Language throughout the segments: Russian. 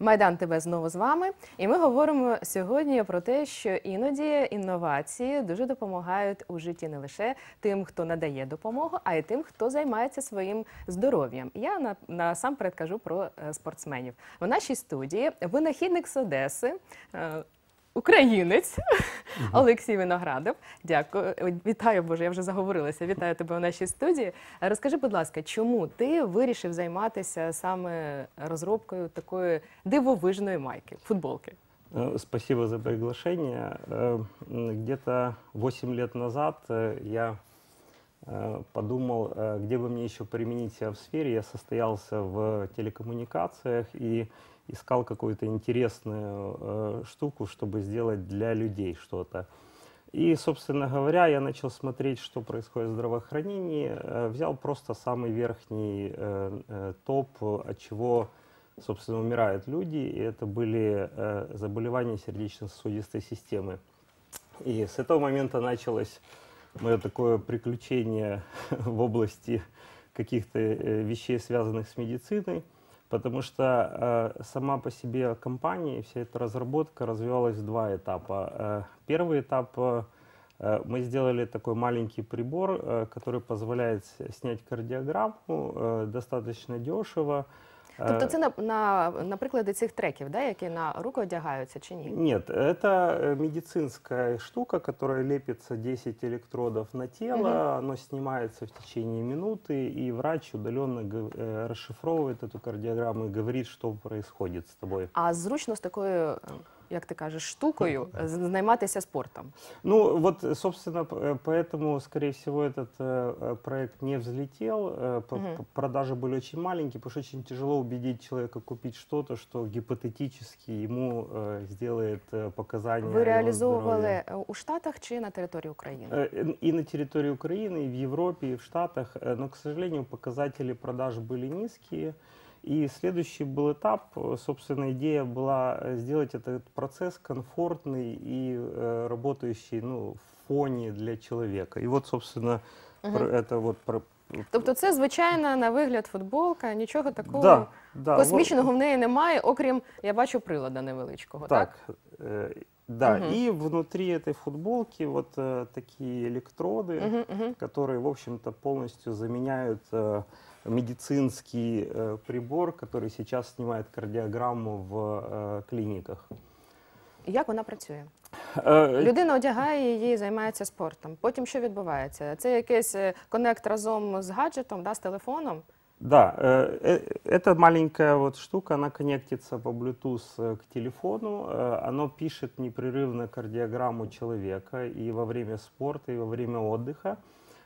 Майдан тебе знову з вами. І ми говоримо сьогодні про те, що іноді інновації дуже допомагають у житті не лише тим, хто надає допомогу, а й тим, хто займається своїм здоров'ям. Я на, насамперед кажу про е, спортсменів. В нашій студії винахідник з Одеси е, Українець Олексій Виноградов. Дякую. Ой, Вітаю, Боже, я вже заговорилася. Вітаю тебе у нашій студії. Е, Розкажи, будь ласка, чому ти вирішив займатися саме розробкою такої дивовижної майки, футболки? Э, Спасибо за приглашение. Э, м, Где-то 8 лет назад э, я э, подумал, э, где бы мне еще применить себя в сфере. Я состоялся в телекоммуникациях и искал какую-то интересную э, штуку, чтобы сделать для людей что-то. И, собственно говоря, я начал смотреть, что происходит в здравоохранении. Э, Взял просто самый верхний э, э, топ, от чего, собственно, умирают люди. И это были э, заболевания сердечно-сосудистой системы. И с этого момента началось мое такое приключение в области каких-то э, вещей, связанных с медициной. Потому что э, сама по себе компания, вся эта разработка развивалась в два этапа. Э, первый этап э, э, мы сделали такой маленький прибор, э, который позволяет снять кардиограмму э, достаточно дешево. Тобто це на, на, на прикладі цих треків, да, які на руку одягаються чи ні? Нет, это э, медицинская штука, которая лепится 10 электродов на тело, Мгм. оно снимается в течение минуты, и врач удаленно г- э, расшифровывает эту кардиограмму и говорит, что происходит с тобой. А зручно з такою, е, як ти кажеш, штукою е, з- займатися спортом. Ну, вот, э, собственно, п- э, поэтому, скорее всего, этот э, э, проект не взлетел. э, п- Мгм. п- Продажи были очень маленькие, потому что очень тяжело убедить человека купить что-то, что гипотетически ему э, сделает э, показания. Ви о его реалізовували здоровье. е, у Штатах чи на території України? Э, И на территории Украины, и в Европе, и в Штатах. Э, Но, к сожалению, показатели продаж были низкие. И следующий был этап, э, собственно, идея была э, сделать этот процесс комфортный и э, работающий ну, в фоне для человека. И вот, собственно, Мгм. про- это вот про... Тобто це звичайна на вигляд футболка, нічого такого Да, да, вот- космічного в неї немає, окрім я бачу прилада невеличкого. Так, Так, э, да, Мгм. и внутри этой футболки вот э, такие электроды, Угу, угу. которые, в общем-то, полностью заменяют э, медицинский э, прибор, который сейчас снимает кардиограмму в э, клиниках. Як вона працює? Э, Людина одягає її, займається спортом. Потім що відбувається? Це якийсь е, конект разом з гаджетом, да, з телефоном. Да, э, э, эта маленькая вот штука, она коннектится по Bluetooth э, к телефону, э, оно пишет непрерывно кардиограмму человека и во время спорта, и во время отдыха.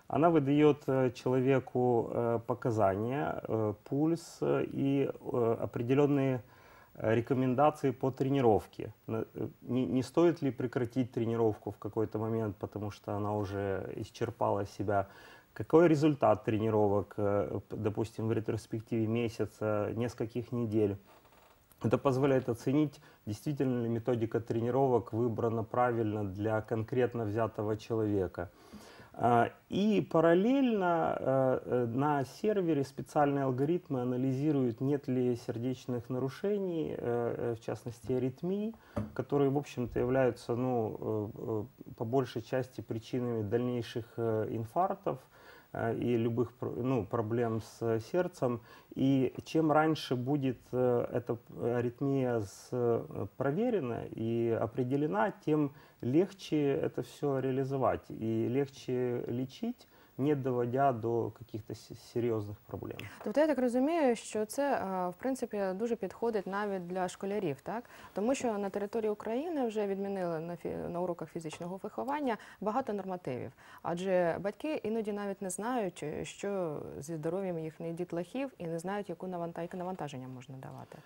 Она выдает э, человеку э, показания, э, пульс и определенные рекомендации по тренировке. Не, стоит ли прекратить тренировку в какой-то момент, потому что она уже исчерпала себя. Какой результат тренировок, допустим, в ретроспективе месяца, нескольких недель? Это позволяет оценить, действительно ли методика тренировок выбрана правильно для конкретно взятого человека. А, И параллельно э, э, на сервере специальные алгоритмы анализируют, нет ли сердечных нарушений, э, в частности аритмий, которые, в общем-то, являются ну, по большей части причинами дальнейших инфарктов и любых ну, проблем с сердцем. И чем раньше будет э, эта аритмия э, проверена и определена, тем легче это все реализовать и легче лечить, не доводя до каких-то с- серьезных проблем. Тобто я так розумію, що це в принципі дуже підходить навіть для школярів, так тому що на території України вже відмінили на фі- на уроках фізичного виховання багато нормативів, адже батьки іноді навіть не знають, що зі здоров'ям їхніх дітлахів, і не знають, яку навантаження можна давати.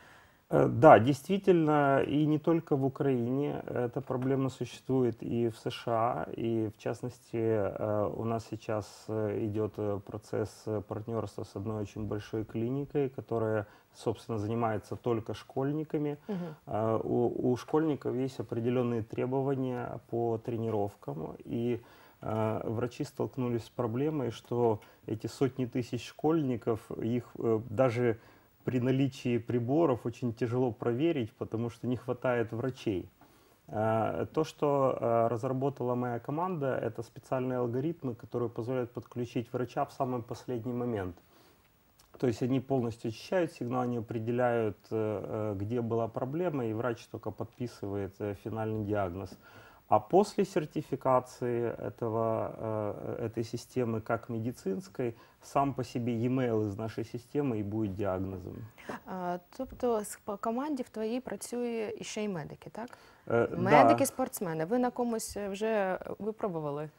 Э, Да, действительно, и не только в Украине. Эта проблема существует и в США, и в частности э, у нас сейчас э, идет процесс партнерства с одной очень большой клиникой, которая, собственно, занимается только школьниками. Угу. У, у школьников есть определенные требования по тренировкам, и врачи столкнулись с проблемой, что эти сотни тысяч школьников, их даже при наличии приборов очень тяжело проверить, потому что не хватает врачей. Э, То, что э, разработала моя команда, это специальные алгоритмы, которые позволяют подключить врача в самый последний момент. То есть они полностью очищают сигнал, они определяют, э, э, где была проблема, и врач только подписывает э, финальный диагноз. А после сертификации этого, э, этой системы как медицинской, сам по себе e-mail из нашей системы и будет диагнозом. А, Тобто с- по команді в твоїй працює і ще й медики, так? Э, да. Медики, спортсмени. Ви на комусь вже випробували?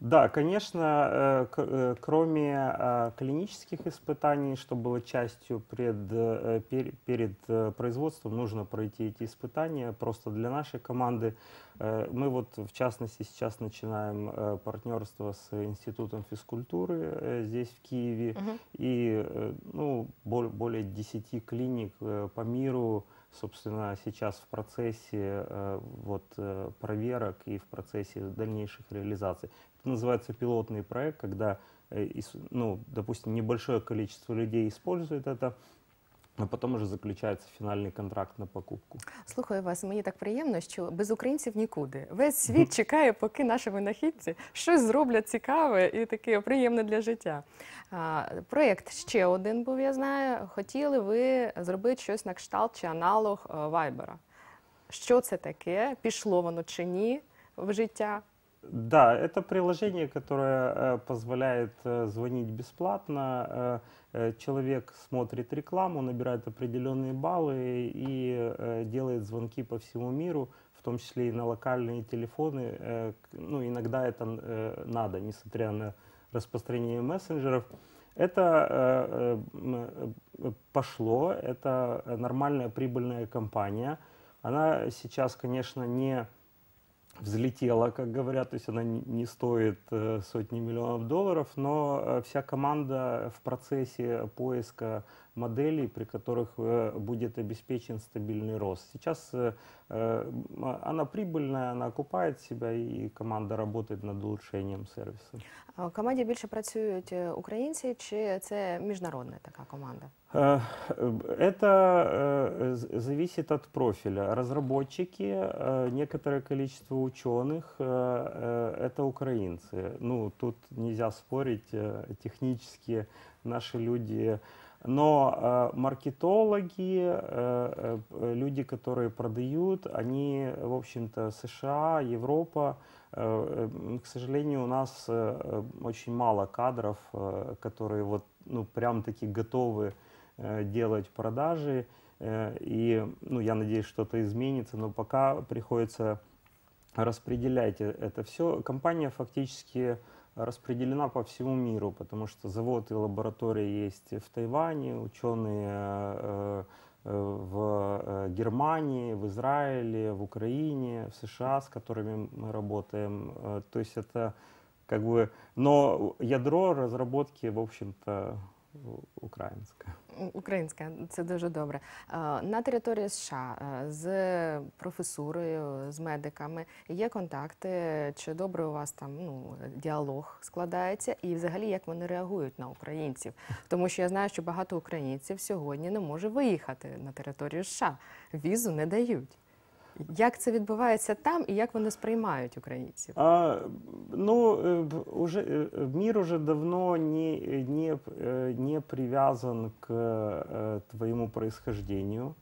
Да, конечно, э, э, кроме э, клинических испытаний, что было частью пред, э, пер- перед производством, нужно пройти эти испытания. Просто для нашей команды мы вот в частности сейчас начинаем партнерство с Институтом физкультуры здесь в Киеве. Мгм. И ну, бол- более 10 клиник по миру, собственно, сейчас в процессе вот, проверок и в процессе дальнейших реализаций. Это называется пилотный проект, когда, э, ис- ну, допустим, небольшое количество людей использует это, а потом уже заключается финальный контракт на покупку. Слухаю вас, мені так приємно, що без українців нікуди. Весь світ чекає, поки наші винахідці щось зроблять цікаве і таке приємне для життя. А, проєкт ще один був, я знаю. Хотіли ви зробити щось на кшталт чи аналог е, Вайбера. Що це таке? Пішло воно чи ні в життя? Да, это приложение, которое э, позволяет э, звонить бесплатно. Э, человек смотрит рекламу, набирает определенные баллы и делает звонки по всему миру, в том числе и на локальные телефоны. Ну, иногда это надо, несмотря на распространение мессенджеров. Это пошло, это нормальная прибыльная компания. Она сейчас, конечно, не взлетела, как говорят, то есть она не стоит э, сотни миллионов долларов, но э, вся команда в процессе поиска моделей, при которых э, будет обеспечен стабильный рост. Сейчас э, э, м, она прибыльная, она окупает себя, и команда работает над улучшением сервиса. А В команді більше працюють е, українці, чи це міжнародна така команда? Э, Это э, з- зависит от профиля. Разработчики, э, некоторое количество ученых, э, э, это украинцы. Ну, тут нельзя спорить, э, технически наши люди. но э, маркетологи, э, э, люди, которые продают, они, в общем-то, США, Европа, Э, э, К сожалению, у нас э, э, очень мало кадров, э, которые вот, ну, прям таки готовы э, делать продажи. Э, И, ну, я надеюсь, что-то изменится, но пока приходится распределять э- это все. Компания фактически распределена по всему миру, потому что завод и лаборатория есть в Тайване, ученые э, э, в э, Германии, в Израиле, в Украине, в США, с которыми мы работаем. То есть это как бы... Но ядро разработки, в общем-то, у- украинское. У- Українська, це дуже добре. Е, На території США е, з професурою, з медиками є контакти, чи добре у вас там ну, діалог складається, і взагалі як вони реагують на українців? Тому що я знаю, що багато українців сьогодні не може виїхати на територію США. Візу не дають. Як це відбувається там і як вони сприймають українців? А, ну, э, б- уже э, мир уже давно не, не, э, не привязан к э, твоему происхождению.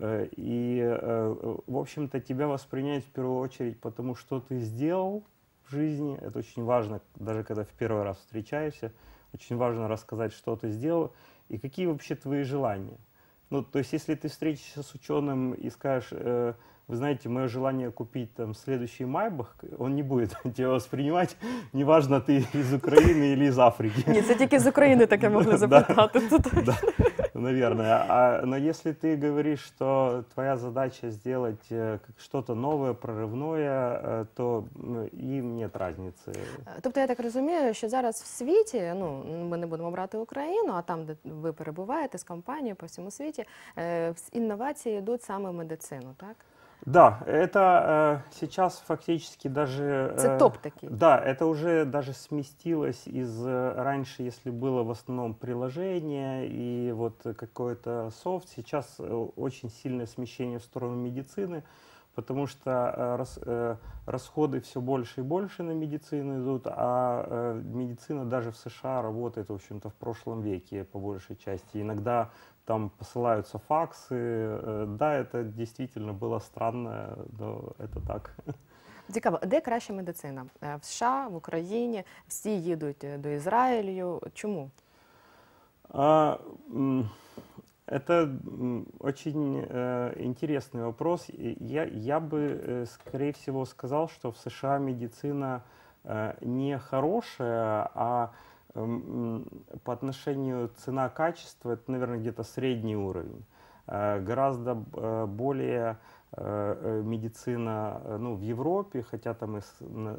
Э, И, э, в общем-то, тебя воспринимают в первую очередь потому, что ты сделал в жизни. Это очень важно, даже когда в первый раз встречаешься. Очень важно рассказать, что ты сделал и какие вообще твои желания. Ну, то есть, если ты встретишься с ученым и скажешь, э, вы знаете, мое желание купить там следующий Майбах, он не будет тебя воспринимать, неважно, ты из Украины или из Африки. Ні, це тільки з України таке могли Да. запитати. Тут Да, наверное. А, но если ты говоришь, что твоя задача сделать э, как что-то новое, прорывное, э, то м, им нет разницы. Тобто я так розумію, що зараз в світі, ну ми не будемо брати Україну, а там, де ви перебуваєте з компанією по всьому світі, е, вс- інновації йдуть саме в медицину, так? Да, это э, сейчас фактически даже... Э, топ такий. Да, это уже даже сместилось из э, раньше, если было в основном приложение и вот какой-то софт, сейчас э, очень сильное смещение в сторону медицины, потому что э, рас- э, расходы все больше и больше на медицину идут, а э, медицина даже в США работает, в общем-то, в прошлом веке по большей части. Иногда там посылаются факсы. э, Да, это действительно было странно, но это так. Цікаво, де краща медицина? Е, В США, в Україні, всі їдуть е, до Ізраїлю. Чому? А, м, Это м, очень э, интересный вопрос. И Я, я бы, э, скорее всего, сказал, что в США медицина э, не хорошая, а м, по отношению цена-качество это, наверное, где-то средний уровень. Э, Гораздо э, более э, медицина ну, в Европе, хотя там и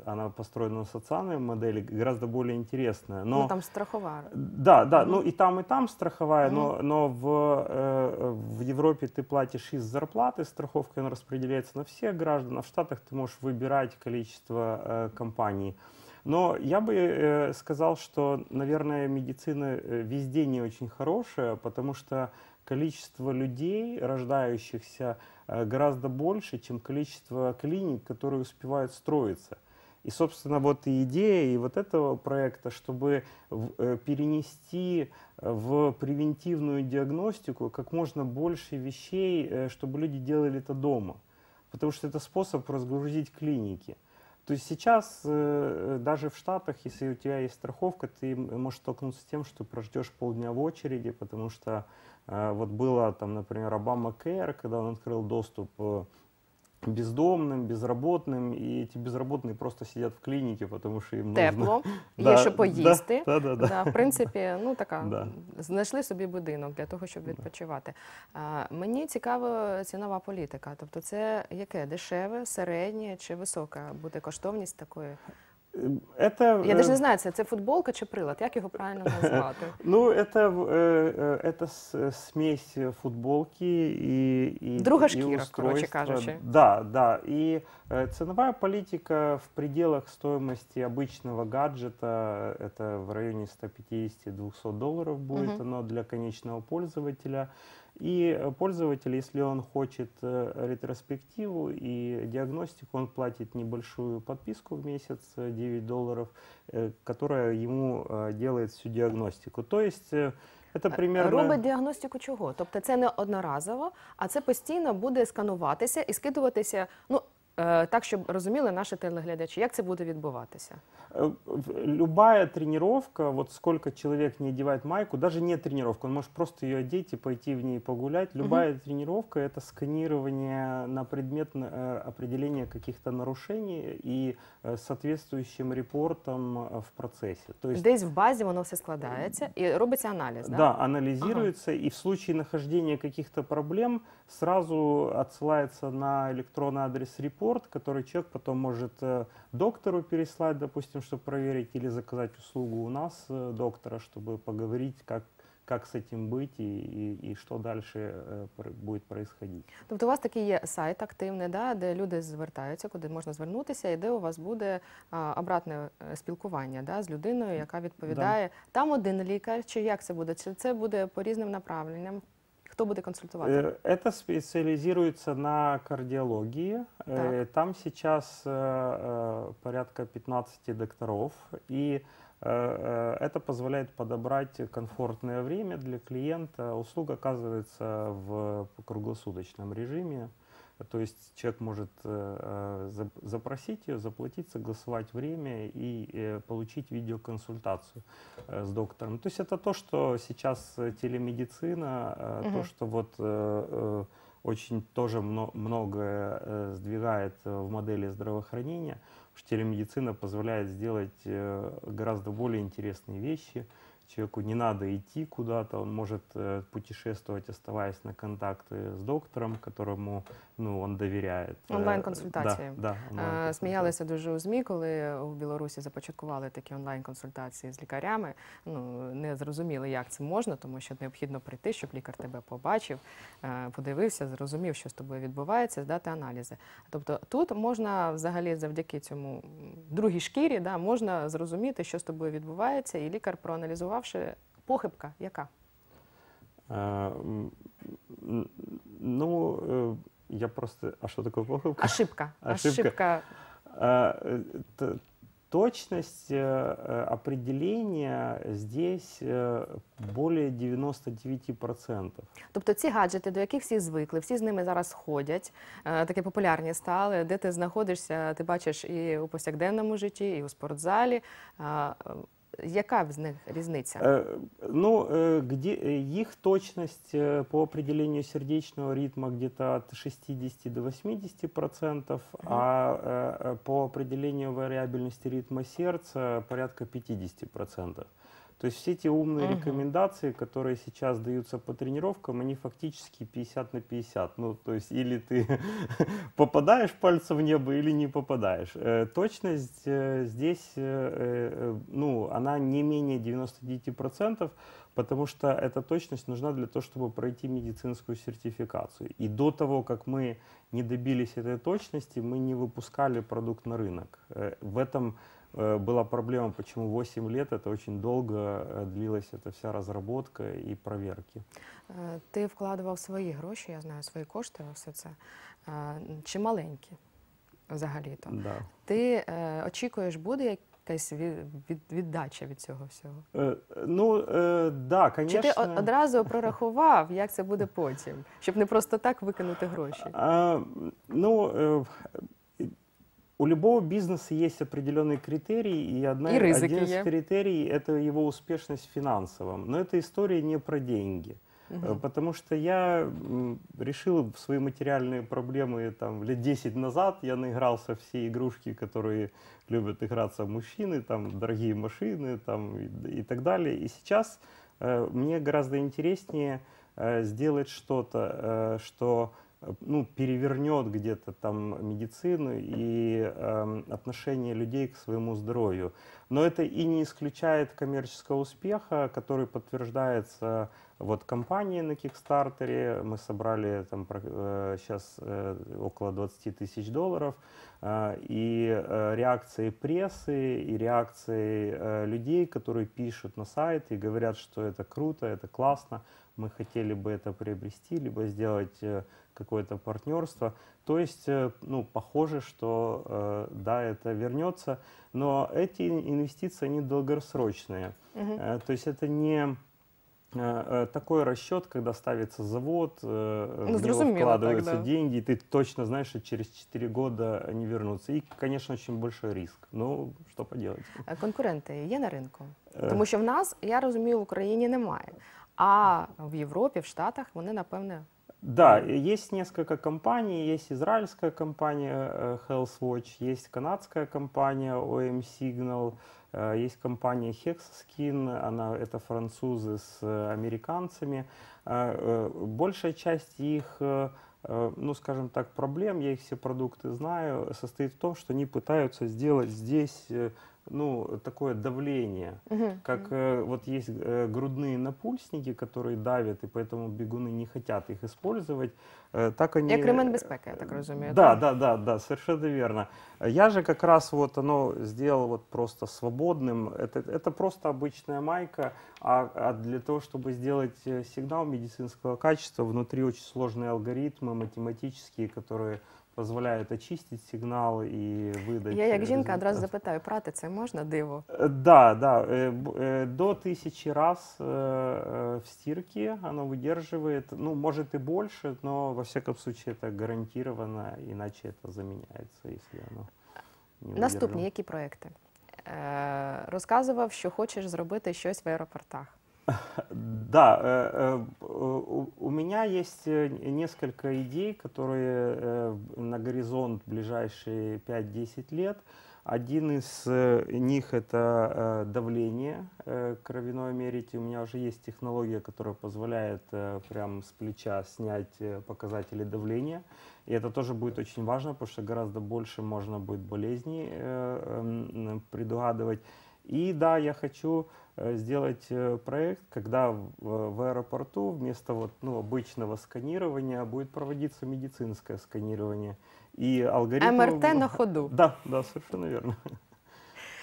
она построена на социальной модели, гораздо более интересная. Но... Ну там страхова. Да, да, ну и там, и там страховая, но, но в, в Европе ты платишь из зарплаты, страховка она распределяется на всех граждан, а в Штатах ты можешь выбирать количество э, компаний. Но я бы э, сказал, что, наверное, медицина э, везде не очень хорошая, потому что количество людей, рождающихся, э, гораздо больше, чем количество клиник, которые успевают строиться. И, собственно, вот и идея и вот этого проекта, чтобы перенести в превентивную диагностику как можно больше вещей, чтобы люди делали это дома. Потому что это способ разгрузить клиники. То есть сейчас э, даже в Штатах, если у тебя есть страховка, ты можешь столкнуться с тем, что прождешь полдня в очереди, потому что э, вот было там, например, Обама Care, когда он открыл доступ э, бездомным, безработным, и эти безработные просто сидят в клинике, потому что им нужно... Тепло, є Да, що поїсти. Да, да, да. Да, в принципі, ну така Да. знайшли собі будинок для того, щоб відпочивати. А, мені цікава цінова політика. Тобто, це яке дешеве, середнє чи висока буде коштовність такої? Э, Это, Я навіть не э, знаю, це, це футболка чи прилад, як його правильно назвати? Ну, это, в- э, э, это с- смесь футболки и, и, Друга и шкіра, коротше устройства. кажучи. Да, да. И э, ценовая политика в пределах стоимости обычного гаджета, это в районе 150-200 долларов будет Мгм. оно для конечного пользователя. И э, пользователь, если он хочет э, ретроспективу и диагностику, он платит небольшую подписку в месяц, э, 9 долларов, э, которая ему э, делает всю диагностику. То есть э, это примерно... Робить діагностику чого? Тобто це не одноразово, а це постійно буде скануватися і скидуватися. Ну е, так, щоб розуміли наші телеглядачі, як це буде відбуватися. Э, в- Любая тренировка, вот сколько человек не одевает майку, даже не тренировка, он может просто ее одеть и пойти в ней погулять. Любая тренировка это сканирование на предмет э, определения каких-то нарушений и э, соответствующим репортом э, в процессе. То есть Десь в базі воно все складається і робиться аналіз. Да, Да? анализируется, и в случае нахождения каких-то проблем сразу отсылается на электронный адрес репорт, который человек потом может э, доктору переслать, допустим, чтобы проверить, или заказать услугу у нас, э, доктора, чтобы поговорить, как, как с этим быть и, и, и что дальше э, пр- будет происходить. Тобто у вас такий є сайт активний, да, де люди звертаються, куди можна звернутися, і де у вас буде а, обратне е, спілкування да, з людиною, яка відповідає. Там один лікар, чи як це буде? Чи це буде по різним направленням? Хто буде консультувати? Э, Это специализируется на кардиологии. Э, Так. Там сейчас э, порядка 15 докторов, и это позволяет подобрать комфортное время для клиента. Услуга оказывается в круглосуточном режиме. То есть человек может э, э, зап- запросить ее, заплатить, согласовать время и э, получить видеоконсультацию с доктором. То есть это то, что сейчас телемедицина, Мгм. то, что вот очень тоже мно- многое сдвигает в модели здравоохранения, потому что телемедицина позволяет сделать гораздо более интересные вещи. человеку не надо идти куда-то, он может путешествовать, оставаясь на контакты с доктором, которому ну, он доверяет. Э, Онлайн-консультації. Да, да, Е, онлайн-консультації. Сміялися дуже у ЗМІ, коли у Білорусі започаткували такі онлайн-консультації з лікарями. Ну не зрозуміли, як це можна, тому що необхідно прийти, щоб лікар тебе побачив, е, подивився, зрозумів, що з тобою відбувається, здати аналізи. Тобто тут можна взагалі завдяки цьому м, другій шкірі, да, можна зрозуміти, що з тобою відбувається, і лікар, проаналізувавши похибка, яка Э, м, м, Ну, э, я просто... А что такое похибка? ошибка, Ошибка. ошибка А, э, т- Точность э, э, определения здесь э, более 99%. Тобто ці гаджети, до яких всі звикли, всі з ними зараз ходять, е, такі популярні стали, де ти знаходишся, ти бачиш і у повсякденному житті, і у спортзалі. А, е, Яка з них різниця? Э, Ну, э, где э, их точность э, по определению сердечного ритма где-то от 60 до 80 процентов, а э, э, по определению вариабельности ритма сердца порядка 50 процентов. То есть все эти умные Мгм. рекомендации, которые сейчас даются по тренировкам, они фактически 50 на 50. Ну, то есть или ты попадаешь пальцем в небо, или не попадаешь. Э, Точность э, здесь, э, э, ну, она не менее 99%, потому что эта точность нужна для того, чтобы пройти медицинскую сертификацию. И до того, как мы не добились этой точности, мы не выпускали продукт на рынок. Э, В этом э, была проблема, почему 8 лет, это очень долго э, длилась эта вся разработка и проверки. Е, Ти вкладував свої гроші, я знаю, свої кошти у все це. Е, Чи маленькі взагалі-то? Да. Ти е, очікуєш, буде якась від, від, віддача від цього всього? Э, Ну, э, да, конечно. Чи ти о- одразу прорахував, як це буде потім, щоб не просто так викинути гроші? А, ну, э, у любого бизнеса есть определенные критерии, и, одна, И один из є. критерий – это его успешность в финансовом. Но эта история не про деньги. Э. Потому что я решил свои материальные проблемы там, лет 10 назад. Я наигрался все игрушки, которые любят играться мужчины, там, дорогие машины там, и, и так далее. И сейчас э, мне гораздо интереснее э, сделать что-то, э, что ну, перевернет где-то там медицину и эм, отношение людей к своему здоровью. Но это и не исключает коммерческого успеха, который подтверждается вот компанией на Кикстартере. Мы собрали там сейчас около 20 тысяч долларов. э, И э, реакции прессы, и реакции э, людей, которые пишут на сайт и говорят, что это круто, это классно, мы хотели бы это приобрести, либо сделать э, какое-то партнерство. То есть, э, ну, похоже, что э, да, это вернется, но эти инвестиции, они долгосрочные. Мгм. Э, То есть это не э, э, такой расчет, когда ставится завод, э, в него зрозуміло, так, вкладываются да. деньги, и ты точно знаешь, что через 4 года они вернутся. И, конечно, очень большой риск. Ну, что поделать. Е, Конкуренти є на ринку? Е. Тому що в нас, я розумію, в Україні немає. А в Європі, в Штатах вони, напевне, Да, есть несколько компаний. Есть израильская компания э, Health Watch, есть канадская компания OM Signal, э, есть компания Hexaskin, она, это французы с э, американцами. Большая часть их, ну, скажем так, проблем, я их все продукты знаю, состоит в том, что они пытаются сделать здесь, ну, такое давление. Мгм. Как э, вот есть э, грудные напульсники, которые давят, и поэтому бегуны не хотят их использовать, э, так они... як ремень безпеки, я так розумію. Да, да, да, да, совершенно верно. Я же как раз вот оно сделал вот просто свободным. Это, это просто обычная майка, а, а для того, чтобы сделать э, сигнал медицинского качества, внутри очень сложные алгоритмы математические, которые позволяют очистить сигнал и выдать. Я, як э, жінка, одразу результат. запитаю, прати це можна диво? Э, Да, да, э, б- э, до тысячи раз э, э, в стирке оно выдерживает, ну, может и больше, но во всяком случае это гарантированно, иначе это заменяется, если оно не Наступні, выдержано. які проекти? Е, розказував, що хочеш зробити щось в аеропортах. Да, э, э, у меня есть э, несколько идей, которые на горизонт ближайшие 5-10 лет. Один из них это давление кровяное мерить. У меня уже есть технология, которая позволяет прям с плеча снять показатели давления. И это тоже будет очень важно, потому что гораздо больше можно будет болезней эм, предугадывать. И да, я хочу э, сделать э, проект, когда в, в аэропорту вместо вот, ну, обычного сканирования будет проводиться медицинское сканирование. И алгоритм... МРТ на ходу. Да, да, совершенно верно.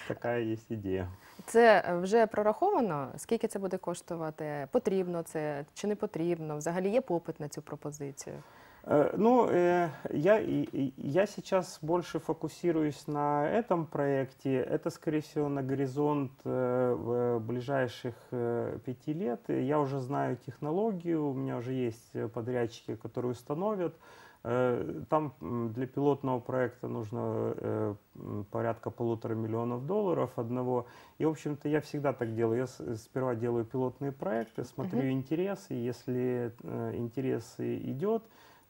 Такая есть ідея. Це вже прораховано. Скільки це буде коштувати? Потрібно це чи не потрібно? Взагалі є попит на цю пропозицію? Э, Ну, э, я, я сейчас больше фокусируюсь на этом проекте. Это, скорее всего, на горизонт э, ближайших пяти лет. Я уже знаю технологию, у меня уже есть подрядчики, которые установят. Там для пилотного проекта нужно порядка полутора миллионов долларов одного. И, в общем-то, я всегда так делаю. Я сперва делаю пилотные проекты, смотрю Мгм. интересы. Если интерес идет,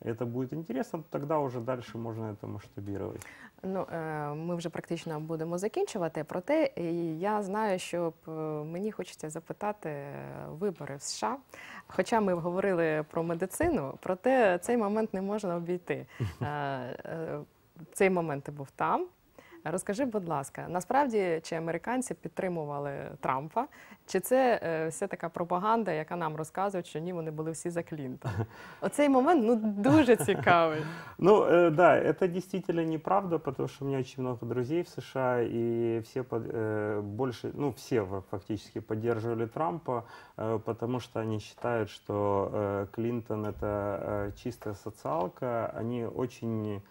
это будет интересно, то тогда уже дальше можно это масштабировать. Ну, е, ми вже практично будемо закінчувати. Проте я знаю, що е, мені хочеться запитати вибори в США. Хоча ми говорили про медицину, проте цей момент не можна обійти. Е, е, Цей момент ти був там. Розкажи, будь ласка, насправді чи американці підтримували Трампа, чи це е, все така пропаганда, яка нам розказують, що ні, вони були всі за Клінтона? Оцей момент ну дуже цікавий. Ну, э, да, это действительно неправда, потому что у меня очень много друзей в США, и все под- э, больше, ну, все во- фактически поддерживали Трампа, э, потому что они считают, что э, Клинтон это э, чистая социалка, они очень э,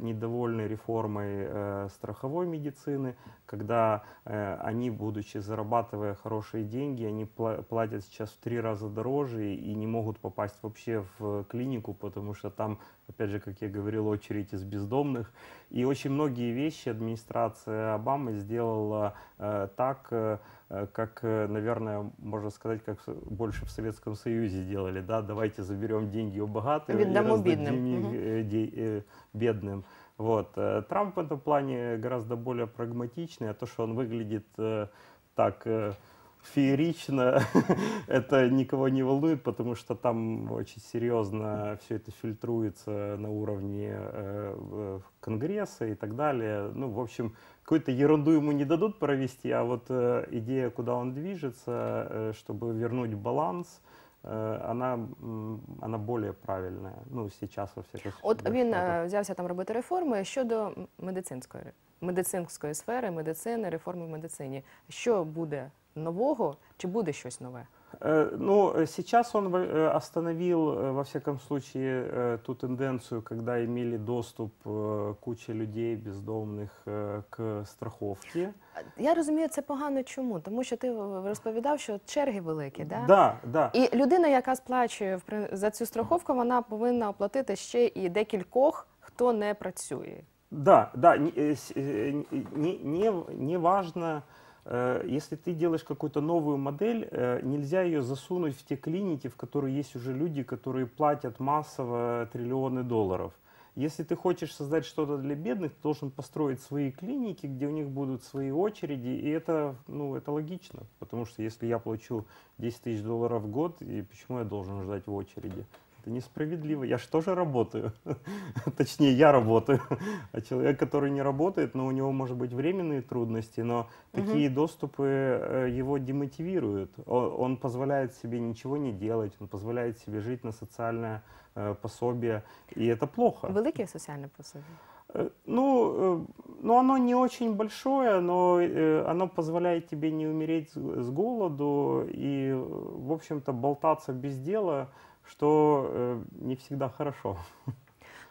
недовольны реформой э, страховой медицины, когда э, они, будучи зарабатывая хорошие деньги, они пла- платят сейчас в три раза дороже и не могут попасть вообще в клинику, потому что там, опять же, как я говорил, очередь из бездомных. И очень многие вещи администрация Обамы сделала э, так, э, э, как, э, наверное, можно сказать, как больше в Советском Союзе делали, да, давайте заберем деньги у богатых и Віддамо раздадим их э, э, бедным. Вот. э, Трамп в этом плане гораздо более прагматичный, а то, что он выглядит э, так э, феерично, это никого не волнует, потому что там очень серьезно все это фильтруется на уровне э, в- Конгресса и так далее. Ну, в общем, какую-то ерунду ему не дадут провести, а вот э, идея, куда он движется, э, чтобы вернуть баланс, э, она, м, она более правильная. Ну, сейчас, во всяком случае. От в він Штатах. е, взявся там робити реформи щодо м- медицинської медицинської сфери, медицини, реформи в медицині. Що буде нового? Чи буде щось нове? Э, Ну, э, сейчас он во- э, остановил, э, во всяком случае, э, ту тенденцию, когда имели доступ э, куча людей бездомных э, к страховке. Я розумію, це погано чому? Тому що ти розповідав, що черги великі, да? Да, да. І людина, яка сплачує в при- за цю страховку, вона повинна оплатити ще і декількох, хто не працює. Да, да, не, э, с- э, не, не, не важно, э, Если ты делаешь какую-то новую модель, э, нельзя ее засунуть в те клиники, в которые есть уже люди, которые платят массово триллионы долларов. Если ты хочешь создать что-то для бедных, ты должен построить свои клиники, где у них будут свои очереди, и это, ну, это логично, потому что если я плачу 10 тысяч долларов в год, и почему я должен ждать в очереди? Это несправедливо. Я же тоже работаю. Точнее, я работаю. А человек, который не работает, но у него, может быть, временные трудности, но Мгм. такие доступы э, его демотивируют. Он позволяет себе ничего не делать, он позволяет себе жить на социальное э, пособие, и это плохо. Велике соціальне пособі. Э, Ну, ну, оно не очень большое, но оно позволяет тебе не умереть с голоду и, в общем-то, болтаться без дела, что э, не всегда хорошо.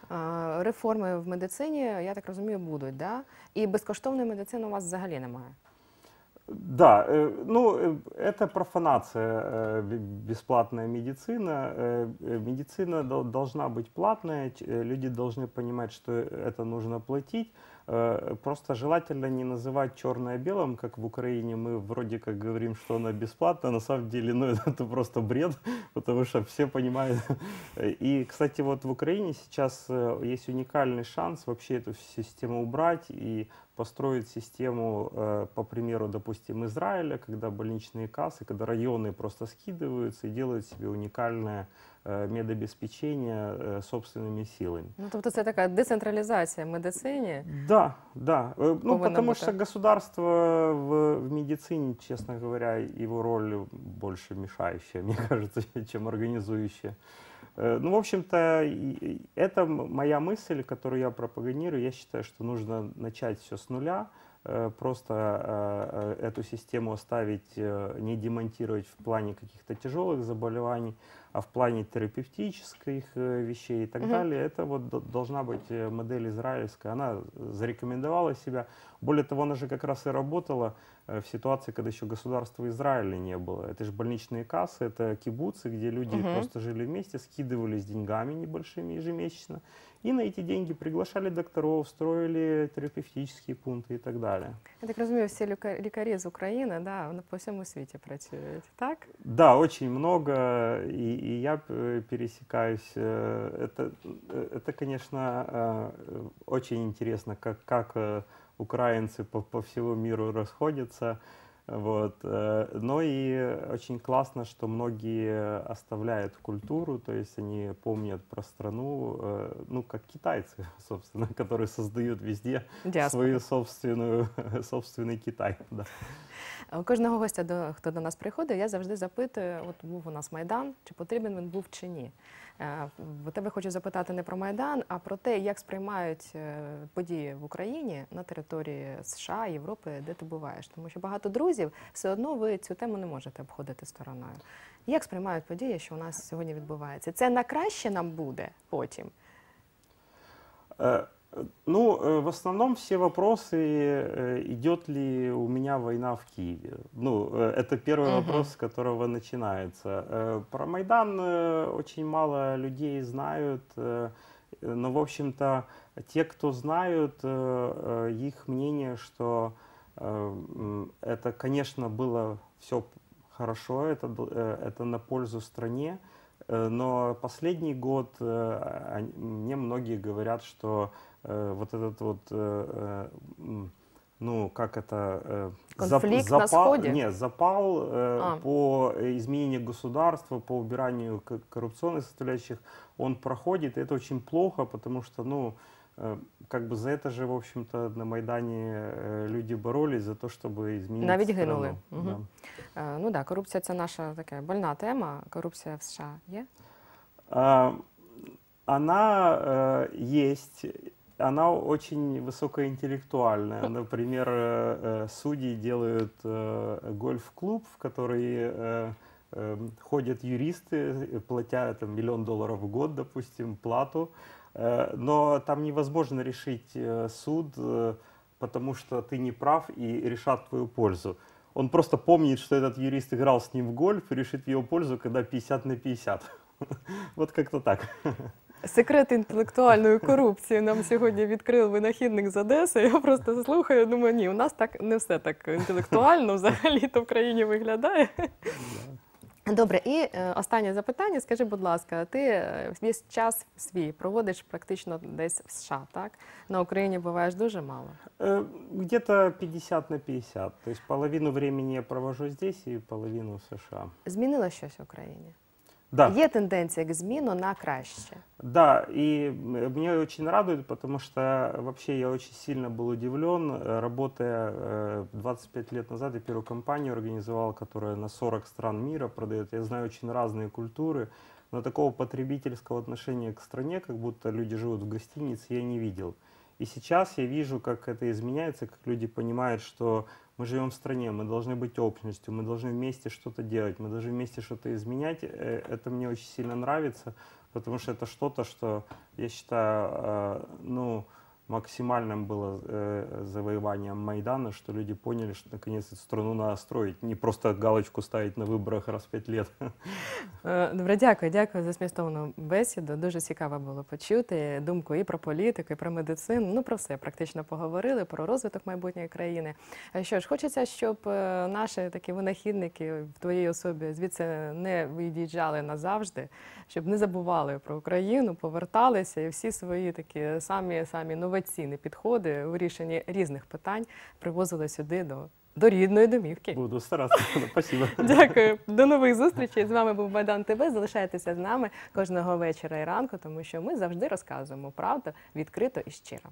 А, Реформи в медицині, я так розумію, будуть, да? І безкоштовної медицини у вас взагалі немає. Да, э, ну, э, это профанация, э, б- бесплатная медицина. Э, э, Медицина дол- должна быть платная, ч- э, люди должны понимать, что это нужно платить. Э, Просто желательно не называть черное белым, как в Украине мы вроде как говорим, что оно бесплатно, на самом деле ну, это просто бред, потому что все понимают. И, кстати, вот в Украине сейчас э, есть уникальный шанс вообще эту систему убрать и построить систему, э, по примеру, допустим, Израиля, когда больничные кассы, когда районы просто скидываются и делают себе уникальное э, медобеспечение э, собственными силами. Ну, тобто це така децентралізація в медицині. Да, да. Э, Ну, Повинна потому бути. что государство в, в медицине, честно говоря, его роль больше мешающая, мне кажется, чем организующая. Э, Ну, в общем-то, это моя мысль, которую я пропагандирую. Я считаю, что нужно начать все с нуля, э, просто э, эту систему оставить, не демонтировать в плане каких-то тяжелых заболеваний, а в плане терапевтических вещей и так Мгм. далее. Это вот должна быть модель израильская. Она зарекомендовала себя. Более того, она же как раз и работала в ситуации, когда еще государства Израиля не было. Это же больничные кассы, это кибуцы, где люди Мгм. просто жили вместе, скидывались деньгами небольшими ежемесячно. И на эти деньги приглашали докторов, строили терапевтические пункты и так далее. Я так розумію, всі ліка- лікарі з України да, вони по всьому світі працюють. Так? Да, очень много, и, и я э, пересекаюсь. э, Это, э, это конечно, э, очень интересно, как, как э, украинцы по, по всему миру расходятся. Вот. э, Но и очень классно, что многие оставляют культуру, то есть они помнят про страну, э, ну, как китайцы, собственно, которые создают везде Діаспора. свою собственную, собственный Китай. Да. У кожного гостя, до, хто до нас приходить, я завжди запитую: от був у нас Майдан, чи потрібен він був чи ні. Е, тебе хочу запитати не про Майдан, а про те, як сприймають е, події в Україні на території США, Європи, де ти буваєш. Тому що багато друзів все одно ви цю тему не можете обходити стороною. Як сприймають події, що у нас сьогодні відбувається? Це на краще нам буде потім. Ну, э, в основном все вопросы, э, идет ли у меня война в Киеве. Ну, э, это первый Мгм. вопрос, с которого начинается. Про Майдан очень мало людей знают, но, в общем-то, те, кто знают, их мнение, что это, конечно, было все хорошо, это, это на пользу стране, Но последний год мне многие говорят, что э, вот этот вот, э, э, м, ну, как это... э, зап- Конфликт на запал, сходе? Не, запал э, А. по изменению государства, по убиранию к- коррупционных составляющих, он проходит, и это очень плохо, потому что, ну, э, как бы за это же, в общем-то, на Майдане э, люди боролись за то, чтобы изменить Навіть страну. гинули. Мгм. Да. Е, Ну так, да, корупція це наша така больна тема. Корупція в США є. А, Она э, есть, она очень высокоинтеллектуальная. Например, э, э, судьи делают э, гольф-клуб, в который ходят юристы, платя там, миллион долларов в год, допустим, плату. Но там невозможно решить суд, потому что ты не прав и решат твою пользу. Он просто помнит, что этот юрист играл с ним в гольф и решит в его пользу, когда 50 на 50. Вот как-то так. Секрет інтелектуальної корупції нам сьогодні відкрив винахідник з Одеси. Я просто слухаю, думаю, ні, у нас так не все так інтелектуально взагалі-то в країні виглядає. Добре, і е, останнє запитання. Скажи, будь ласка, ти е, весь час свій проводиш практично десь в США, так? На Україні буваєш дуже мало. Э, Где-то 50 на 50. То есть половину времени я провожу здесь и половину в США. Змінило щось в Україні? Да, Є тенденція к зміну на краще. да, и м- меня очень радует, потому что вообще я очень сильно был удивлен, э, работая э, 25 лет назад, я первую компанию организовал, которая на 40 стран мира продает. Я знаю очень разные культуры, но такого потребительского отношения к стране, как будто люди живут в гостинице, я не видел. И сейчас я вижу, как это изменяется, как люди понимают, что мы живем в стране, мы должны быть общностью, мы должны вместе что-то делать, мы должны вместе что-то изменять. Э, Это мне очень сильно нравится, потому что это что-то, что я считаю, э, ну, максимальным было э, завоеванием Майдана, что люди поняли, что наконец эту страну надо строить, не просто галочку ставить на выборах раз в пять лет. Е, Добре, дякую, дякую за змістовну бесіду. Дуже цікаво було почути думку і про політику, і про медицину. Ну про все практично поговорили про розвиток майбутньої країни. Е, Що ж, хочеться, щоб е, наші такі винахідники в твоїй особі звідси не від'їжджали назавжди, щоб не забували про Україну, поверталися і всі свої такі самі самі інноваційні підходи у рішенні різних питань привозили сюди до, до рідної домівки. Буду старатися. Спасибо. Дякую. До нових зустрічей. З вами був Майдан ТВ. Залишайтеся з нами кожного вечора і ранку, тому що ми завжди розказуємо правду відкрито і щиро.